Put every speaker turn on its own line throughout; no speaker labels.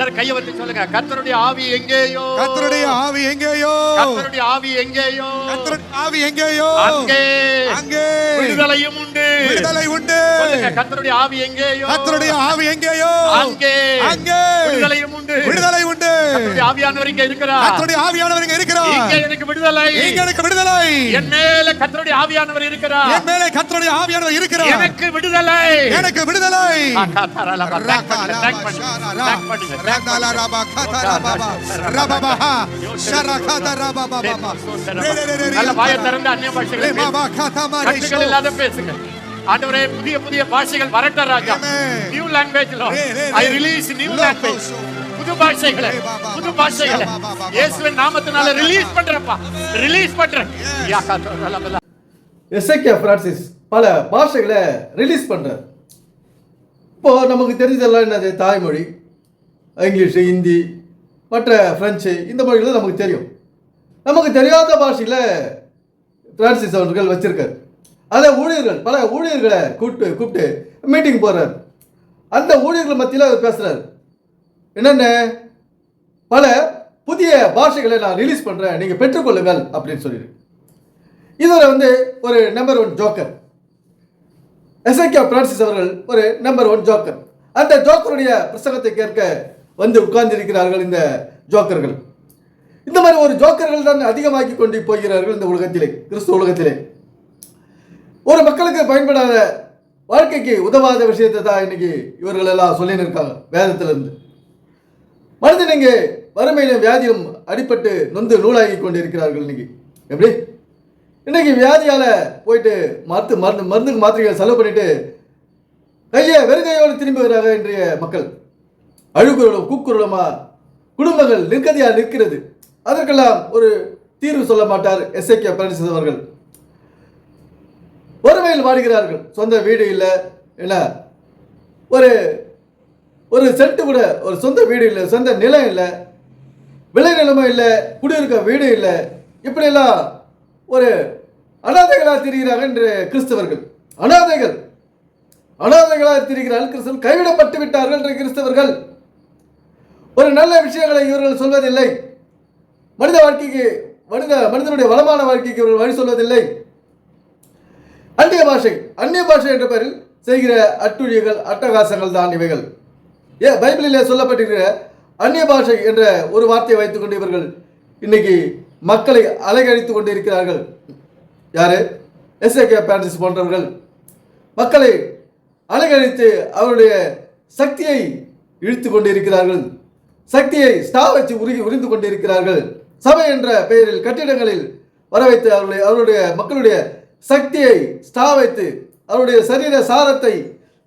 எல்லாரும் கையை வச்சு சொல்லுங்க. கர்த்தருடைய ஆவி எங்கேயோ?
கர்த்தருடைய ஆவி எங்கேயோ?
கர்த்தருடைய ஆவி எங்கேயோ?
கர்த்தருடைய ஆவி எங்கேயோ?
அங்கே.
அங்கே.
விடுதலையும் உண்டு.
விடுதலை உண்டு.
சொல்லுங்க கர்த்தருடைய ஆவி எங்கேயோ?
கர்த்தருடைய ஆவி எங்கேயோ?
அங்கே.
அங்கே.
விடுதலையும் உண்டு.
விடுதலை உண்டு.
ஆவியானவர் இங்க இருக்கிறார்
கர்த்தருடைய ஆவியானவர் இங்க இருக்கிறார்
இங்கே எனக்கு விடுதலை.
இங்க எனக்கு விடுதலை.
என் மேல கர்த்தருடைய ஆவியானவர் இருக்கிறார்
என் மேலே கர்த்தருடைய ஆவியானவர் இருக்கிறார்
எனக்கு விடுதலை.
எனக்கு விடுதலை.
பண்ணுங்க, thank பண்ணுங்க, thank பண்ணுங்க, thank பண்ணுங்க. நல்ல வாயை திறந்து அந்நிய பாஷைகளை பேசுங்க. கட்டுகள் இல்லாத பேசுங்க ஆண்டவரே புதிய புதிய பாஷைகள் வரட்ட ராஜா. New language I. Release new language புது பாஷைகளை புது பாஷைகளை. இயேசுவின் நாமத்தினால ரிலீஸ் பண்றப்பா. ரிலீஸ் பண்றேன். யா
எஸ்ஐகே பிரான்சிஸ் பல பாஷைகளை ரிலீஸ் பண்ணுறார் இப்போ நமக்கு தெரிஞ்சதெல்லாம் என்னது? தாய்மொழி. இங்கிலீஷு ஹிந்தி மற்ற ஃப்ரெஞ்சு இந்த மொழிகள் நமக்கு தெரியும். நமக்கு தெரியாத பாஷையில் பிரான்சிஸ் அவர்கள் வச்சுருக்காரு. அதை ஊழியர்கள் பல ஊழியர்களை கூப்பிட்டு கூப்பிட்டு மீட்டிங் போகிறார் அந்த ஊழியர்கள் மத்தியில் அவர் பேசுகிறார் என்னென்ன? பல புதிய பாஷைகளை நான் ரிலீஸ் பண்ணுறேன் நீங்கள் பெற்றுக்கொள்ளுங்கள் அப்படின்னு சொல்லியிருக்கு இதில் வந்து ஒரு number one joker S I K Francis அவர்கள் ஒரு நம்பர் ஒன் ஜோக்கர் அந்த ஜோக்கருடைய பிரசங்கத்தை கேட்க வந்து உட்கார்ந்திருக்கிறார்கள் இந்த ஜோக்கர்கள். இந்த மாதிரி ஒரு ஜோக்கர்கள் தான் அதிகமாக்கி கொண்டு போகிறார்கள் இந்த உலகத்திலே கிறிஸ்துவ உலகத்திலே. ஒரு மக்களுக்கு பயன்படாத வாழ்க்கைக்கு உதவாத விஷயத்தை தான் இன்னைக்கு இவர்கள் எல்லாம் சொல்லின்னு இருக்காங்க வேதத்திலிருந்து. மனிதன் இங்கே வறுமையிலும் வியாதியும் அடிபட்டு நொந்து நூலாகி கொண்டிருக்கிறார்கள் இன்னைக்கு. எப்படி? இன்னைக்கு வியாதியால போயிட்டு மருந்து மருந்து மருந்துக்கு மாத்திரைகள் செலவு பண்ணிட்டு கையை வெறுங்கையோடு திரும்பி வராங்க இன்றைய மக்கள். அழுகுறலும் கூக்குரலுமா குடும்பங்கள் நிற்கதியா நிற்கிறது. அதற்கெல்லாம் ஒரு தீர்வு சொல்ல மாட்டார் எஸ்ஐகே பிரான்சிஸ் அவர்கள். வறுமையில் வாடுகிறார்கள். சொந்த வீடு இல்லை என்ன? ஒரு ஒரு சென்ட் கூட ஒரு சொந்த வீடு இல்லை சொந்த நிலம் இல்லை விளை நிலமும் இல்லை குடியிருக்க வீடு இல்லை. இப்படியெல்லாம் ஒரு அனாதைகளாக திரிகிறார்கள் என்று கிறிஸ்தவர்கள். அனாதைகள். அனாதைகளாக திரிகிறார்கள் கிறிஸ்தவர்கள் கைவிடப்பட்டு விட்டார்கள் என்று கிறிஸ்தவர்கள். ஒரு நல்ல விஷயங்களை இவர்கள் சொல்வதில்லை. மனித வாழ்க்கைக்கு மனித மனிதனுடைய வளமான வாழ்க்கைக்கு இவர்கள் வழி சொல்வதில்லை. அந்நிய பாஷை அந்நிய பாஷை என்ற பெயரில் செய்கிற அட்டுழியங்கள் அட்டகாசங்கள் தான் இவைகள். ஏ பைபிளிலே சொல்லப்பட்டிருக்கிற அந்நிய பாஷை என்ற ஒரு வார்த்தையை வைத்துக்கொண்டு இவர்கள் இன்னைக்கு மக்களை அலைகழித்து கொண்டு இருக்கிறார்கள் யாரு எஸ்ஏகே பிரான்சிஸ் போன்றவர்கள். மக்களை அலைகழித்து அவருடைய சக்தியை இழுத்து கொண்டிருக்கிறார்கள். சக்தியை ஸ்டா வச்சு உருகி உரிந்து கொண்டிருக்கிறார்கள். சபை என்ற பெயரில் கட்டிடங்களில் வர வைத்து அவருடைய அவருடைய மக்களுடைய சக்தியை ஸ்டா வைத்து அவருடைய சரீர சாரத்தை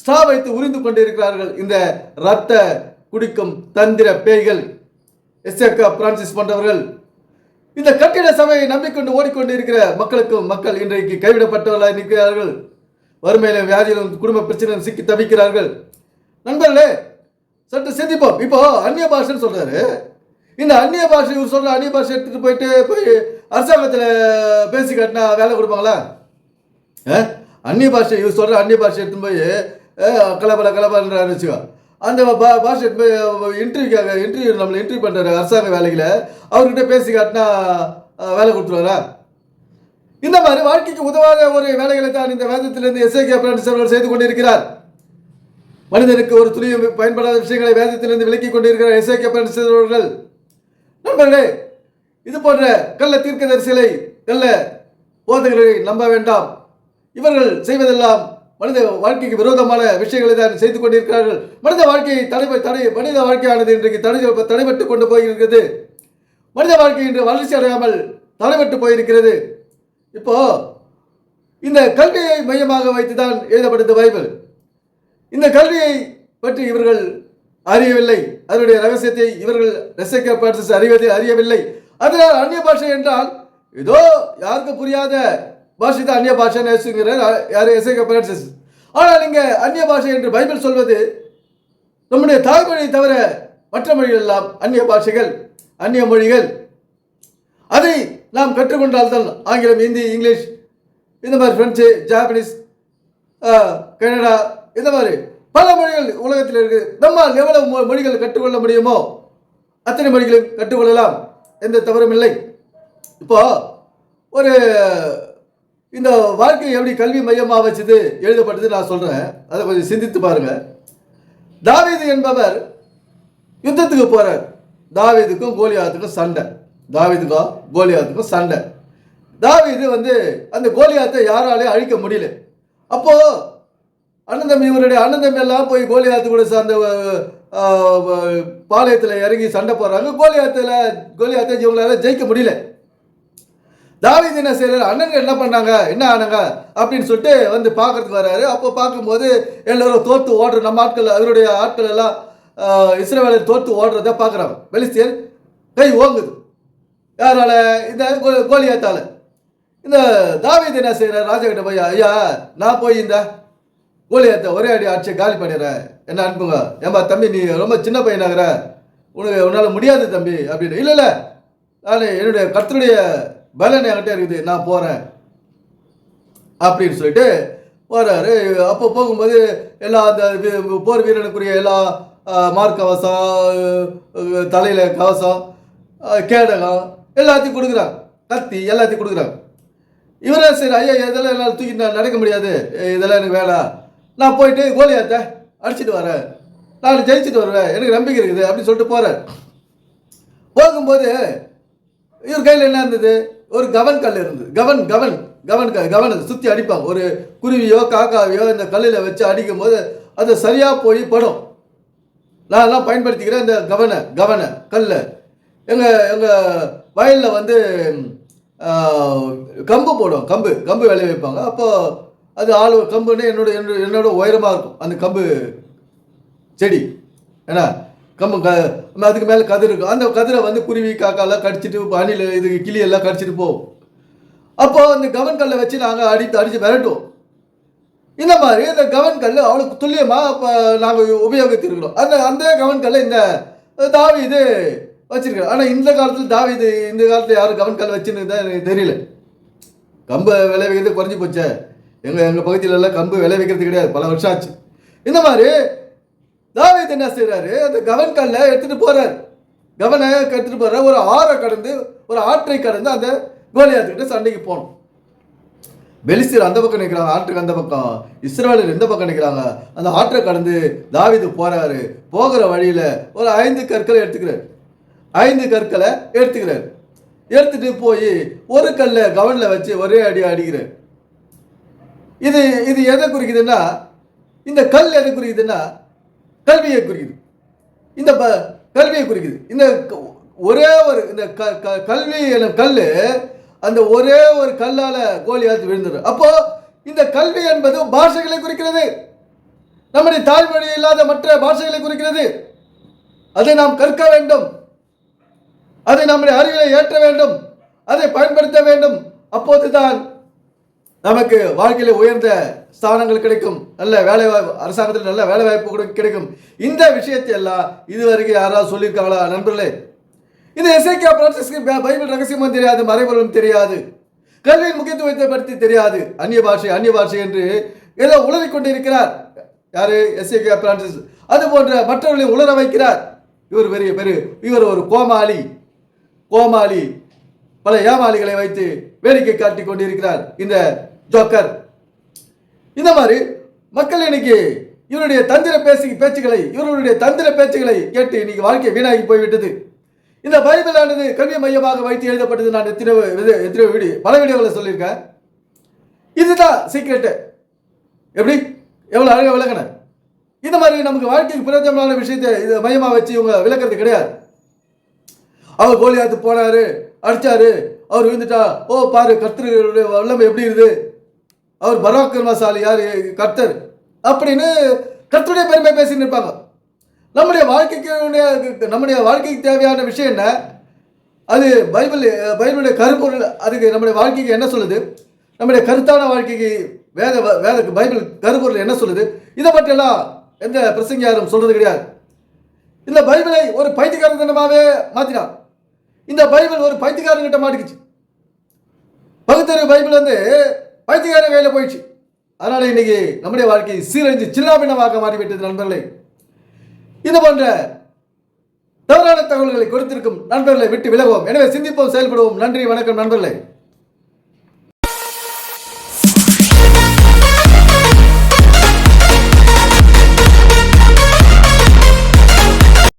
ஸ்டா வைத்து உரிந்து கொண்டிருக்கிறார்கள். இந்த இரத்த குடிக்கும் தந்திர பேய்கள் எஸ்ஏகே பிரான்சிஸ் போன்றவர்கள். இந்த கட்டிட சபையை நம்பிக்கொண்டு ஓடிக்கொண்டு இருக்கிற மக்களுக்கும் மக்கள் இன்றைக்கு கைவிடப்பட்டவர்களாக நிற்கிறார்கள். வறுமையிலும் வியாதியிலும் குடும்ப பிரச்சனையிலும் சிக்கி தவிக்கிறார்கள். நண்பர்களே சற்று சிந்திப்போம் இப்போ அந்நிய பாஷைன்னு சொல்றாரு. இந்த அந்நிய பாஷை இவர் சொல்ற அந்நிய பாஷை எடுத்துட்டு போயிட்டு போய் அரசாங்கத்தில் பேசி கட்டினா வேலை கொடுப்பாங்களா? அந்நிய பாஷை இவர் சொல்ற அந்நிய பாஷை எடுத்துன்னு போய் கலபல கலபலன்றாரு வச்சுக்கோ. அந்த பா பாஷை போய் இன்டர்வியூக்காக இன்டர்வியூ நம்மளை இன்டர்வியூ பண்ணுற அரசாங்க வேலைகளை அவர்கிட்ட பேசி காட்டினா வேலை கொடுத்துருவாரா? இந்த மாதிரி வாழ்க்கைக்கு உதவாத ஒரு வேலைகளை தான் இந்த வேதத்திலிருந்து எஸ்ஏகே பிரான்சர் செய்து கொண்டிருக்கிறார். மனிதனுக்கு ஒரு துளியும் பயன்படாத விஷயங்களை வேதத்திலிருந்து விலக்கிக் கொண்டிருக்கிறார் எஸ்ஐகே பிரான்சிஸ் நண்பர்களே இது போன்ற கள்ள தீர்க்கதரிசிகளை கள்ள போதகர்களை நம்ப வேண்டாம். இவர்கள் செய்வதெல்லாம் மனித வாழ்க்கைக்கு விரோதமான விஷயங்களை தான் செய்து கொண்டிருக்கிறார்கள். மனித வாழ்க்கையை தடை தடை மனித வாழ்க்கையானது இன்றைக்கு தடை தடைபட்டு கொண்டு போயிருக்கிறது. மனித வாழ்க்கை இன்று வளர்ச்சி அடையாமல் தடைபட்டு போயிருக்கிறது. இப்போ இந்த கல்வியை மையமாக வைத்து தான் எழுதப்பட்டது பைபிள். இந்த கல்வியை பற்றி இவர்கள் அறியவில்லை. அதனுடைய ரகசியத்தை இவர்கள் ரசிக்க பிரான்சிஸ் அறிவதை அறியவில்லை. அதனால் அந்நிய பாஷை என்றால் ஏதோ யாருக்கு புரியாத பாஷை தான் அந்நிய பாஷை நேசுங்கிறார் யார் எசைக்க பிரான்சிஸ் ஆனால் இங்கே அந்நிய பாஷை என்று பைபிள் சொல்வது நம்முடைய தாய்மொழியை தவிர மற்ற மொழிகள் எல்லாம் அந்நிய பாஷைகள் அந்நிய மொழிகள். அதை நாம் கற்றுக்கொண்டால்தான் ஆங்கிலம் ஹிந்தி இங்கிலீஷ் இந்த மாதிரி பிரெஞ்சு ஜாப்பனீஸ் கனடா இந்த மாதிரி பல மொழிகள் உலகத்தில் இருக்கு. நம்மால் எவ்வளவு மொ- மொழிகள் கற்றுக்கொள்ள முடியுமோ அத்தனை மொழிகளையும் கற்றுக்கொள்ளலாம். எந்த தவறும் இல்லை. இப்போ ஒரு இந்த வாழ்க்கை எப்படி கல்வி மையமாக வச்சது எழுதப்பட்டது நான் சொல்கிறேன் அதை கொஞ்சம் சிந்தித்து பாருங்கள் தாவீது என்பவர் யுத்தத்துக்கு போகிறார் தாவீதுக்கும் கோலியாத்துக்கும் சண்டை. தாவீதுக்கும் கோலியாத்துக்கும் சண்டை. தாவீது வந்து அந்த கோலியாத்தை யாராலையும் அழிக்க முடியல. அப்போது அண்ணந்தம்பி இவருடைய அண்ணன் எல்லாம் போய் கோலியாத்து கூட சார்ந்த பாளையத்தில் இறங்கி சண்டை போடுறாங்க. கோலியாத்தில் கோலியாத்தை இவங்களால ஜெயிக்க முடியல. தாவீது என்ன செய்யறாரு அண்ணனுங்க என்ன பண்ணாங்க என்ன ஆனாங்க? அப்படின்னு சொல்லிட்டு வந்து பார்க்கறதுக்கு வராரு. அப்போ பார்க்கும்போது எல்லோரும் தோற்று ஓடுற நம்ம ஆட்கள் அவருடைய ஆட்கள் எல்லாம் ஆஹ், தோற்று ஓடுறத பார்க்குறாங்க. பெலிஸ்தியர் கை ஓங்குது. யாரால? இந்த கோ- கோலியாத்தால. இந்த தாவீது என்ன செய்யறாரு ராஜா கிட்ட போய் ஐயா நான் போய் இந்த கோலியாத்தை ஒரே அடி அடிச்சு காலி பண்ணிடுறேன் என்ன அனுப்புங்க ஏம்பா தம்பி நீ ரொம்ப சின்ன பையனாகிற. உனக்கு உன்னால் முடியாது தம்பி அப்படின்னு. இல்லை இல்லை. நான் என்னுடைய கத்தனுடைய பலன் என்கிட்ட இருக்குது. நான் போகிறேன் அப்படின்னு சொல்லிட்டு போகிறாரு அப்போ போகும்போது எல்லா அந்த போர் வீரனுக்குரிய எல்லா மார்க்கவசம் தலையில் கவசம் கேடகம் எல்லாத்தையும் கொடுக்குறாங்க. கத்தி எல்லாத்தையும் கொடுக்குறாங்க. இவரே சரி ஐயா இதெல்லாம் என்னால் தூக்கி நான் நடக்க முடியாது. இதெல்லாம் எனக்கு வேணாம் நான் போயிட்டு கோலியாத்த அடிச்சிட்டு வரேன். நான் ஜெயிச்சுட்டு வருவேன். எனக்கு நம்பிக்கை இருக்குது அப்படின்னு சொல்லிட்டு போகிறார் போகும்போது இவர் கையில் என்ன இருந்தது? ஒரு கவன் கல் இருந்தது. கவன் கவன் கவன் க கவன் சுற்றி அடிப்பாங்க ஒரு குருவியோ காக்காவையோ இந்த கல்லில் வச்சு அடிக்கும் போது அது சரியாக போய் படும். நான் எல்லாம் பயன்படுத்திக்கிறேன் இந்த கவனை கவனை கல்லை. எங்கள் எங்கள் வயலில் வந்து கம்பு போடுவோம் கம்பு கம்பு விளைய வைப்பாங்க அப்போது அது ஆள் கம்புன்னு என்னோட என்னோட என்னோட உயரமாக இருக்கும். அந்த கம்பு செடி. ஏன்னா கம்பு க அதுக்கு மேலே கதிர் இருக்கும். அந்த கதிரை வந்து குருவி காக்காலாம் கடிச்சிட்டு அணில் இது கிளியெல்லாம் கடிச்சிட்டு போகும். அப்போது அந்த கவன் கல்லை வச்சு நாங்கள் அடித்து அடித்து விரட்டுவோம். இந்த மாதிரி இந்த கவன் கல் அவ்வளோ துல்லியமாக இப்போ நாங்கள் உபயோகித்திருக்கிறோம். அந்த அந்த கவன் கல்லை இந்த தாவி இது வச்சிருக்கிறோம் ஆனால் இந்த காலத்தில் தாவி இது இந்த காலத்தில் யாரும் கவன் கல் வச்சுன்னு எனக்கு தெரியல. கம்பு விளைவிக்கிறது குறைஞ்சி போச்சே. எங்கள் எங்கள் பகுதியிலலாம் கம்பு கம்பு விளைவிக்கிறது கிடையாது. பல வருஷம் ஆச்சு இந்த மாதிரி தாவீது என்ன செய்கிறாரு அந்த கவன் கல்லை எடுத்துகிட்டு போகிறார் கவனை எடுத்துகிட்டு போகிறார் ஒரு ஆறை கடந்து ஒரு ஆற்றை கடந்து அந்த கோலியாத்துக்கிட்ட சண்டைக்கு போகணும் பெலிஸ்தீர் அந்த பக்கம் நிற்கிறாங்க ஆற்றுக்கு அந்த பக்கம். இஸ்ரேலர் இந்த பக்கம் நிற்கிறாங்க அந்த ஆற்றை கடந்து தாவிது போகிறாரு போகிற வழியில் ஒரு ஐந்து கற்களை எடுத்துக்கிறார். ஐந்து கற்களை எடுத்துக்கிறார். எடுத்துகிட்டு போய் ஒரு கல்லை கவனில் வச்சு ஒரே அடி அடிக்கிறார். இது இது எதை குறிக்குதுன்னா இந்த கல் எதை குறிக்குதுன்னா கல்வியை குறிக்குது. இந்த ப கல்வியை குறிக்குது. இந்த ஒரே ஒரு இந்த க க- கல்வி எனும் கல் அந்த ஒரே ஒரு கல்லால் கோலியாத்து விழுந்துடும் அப்போ இந்த கல்வி என்பது பாஷைகளை குறிக்கிறது. நம்முடைய தாய்மொழி இல்லாத மற்ற பாஷைகளை குறிக்கிறது. அதை நாம் கற்க வேண்டும். அதை நம்முடைய அறிவிலை ஏற்ற வேண்டும். அதை பயன்படுத்த வேண்டும். அப்போதுதான் நமக்கு வாழ்க்கையில் உயர்ந்த ஸ்தானங்கள் கிடைக்கும். நல்ல வேலை வாய்ப்பு அரசாங்கத்தில் நல்ல வேலை வாய்ப்பு கூட கிடைக்கும். இந்த விஷயத்தை எல்லாம் இதுவரைக்கும் யாராவது சொல்லியிருக்காங்களா நண்பர்களே? இந்த எஸ்ஐகே பிரான்சிஸ்க்கு பைபிள் ரகசியமும் தெரியாது மறைபொருளும் தெரியாது. கல்வியின் முக்கியத்துவத்தை பற்றி தெரியாது. அந்நிய பாஷை அந்நிய பாஷை என்று ஏதோ உளறிக் கொண்டிருக்கிறார் யாரு? S A K Francis. அது போன்ற மற்றவர்களை உளர வைக்கிறார். இவர் பெரிய பெரிய இவர் ஒரு கோமாளி. கோமாளி பல ஏமாளிகளை வைத்து வேடிக்கை காட்டி கொண்டிருக்கிறார். இந்த ஜோக்கர். இந்த மாதிரி மக்கள் இன்னைக்கு இவருடைய தந்திர பேசி பேச்சுகளை இவர்களுடைய தந்திர பேச்சுகளை கேட்டு இன்னைக்கு வாழ்க்கை வீணாகி போய்விட்டது. இந்த பைபிளானது கல்வி மையமாக வைத்து எழுதப்பட்டது நான் எத்தனை எத்தனை வீடியோ பல வீடியோவில் சொல்லியிருக்கேன். இதுதான் சீக்ரெட்டு எப்படி? எவ்வளோ அழகாக விளக்கினேன். இந்த மாதிரி நமக்கு வாழ்க்கைக்கு பிரயோஜனமான விஷயத்தை இது மையமாக வச்சு இவங்க விளக்குறது கிடையாது. அவர் கோலியாத்து போனாரு அடித்தார் அவர் விழுந்துட்டா ஓ பாரு கர்த்தருடைய வல்லமை எப்படி இருக்குது அவர் பராக்கிரமசாலி யார்? கர்த்தர். அப்படின்னு கர்த்தருடைய பெருமை பேசின்னு இருப்பாங்க. நம்முடைய வாழ்க்கைக்கு நம்முடைய வாழ்க்கைக்கு தேவையான விஷயம் என்ன? அது பைபிள் பைபிளுடைய கருப்பொருள் அதுக்கு நம்முடைய வாழ்க்கைக்கு என்ன சொல்லுது? நம்முடைய கருத்தான வாழ்க்கைக்கு வேத வேத பைபிள் கருப்பொருள் என்ன சொல்லுது? இதை பற்றியெல்லாம் எந்த பிரசங்கியாரும் சொல்றது கிடையாது. இந்த பைபிளை ஒரு பைத்தியக்காரன் தினமாவே இந்த பைபிள் ஒரு பைத்தியக்காரன் கிட்ட மாட்டிக்கிச்சு. பகுத்தறிவு பைபிள் வந்து பைத்தியக்காரன் கையில் போயிடுச்சு. அதனால் இன்றைக்கி நம்முடைய வாழ்க்கை சீரழிஞ்சு சில்லாபின்னமாக மாறிவிட்டது நண்பர்களே. இது போன்ற தவறான தகவல்களை கொடுத்திருக்கும் நண்பர்களை விட்டு விலகுவோம். எனவே சிந்திப்போம் செயல்படுவோம். நன்றி வணக்கம் நண்பர்களே.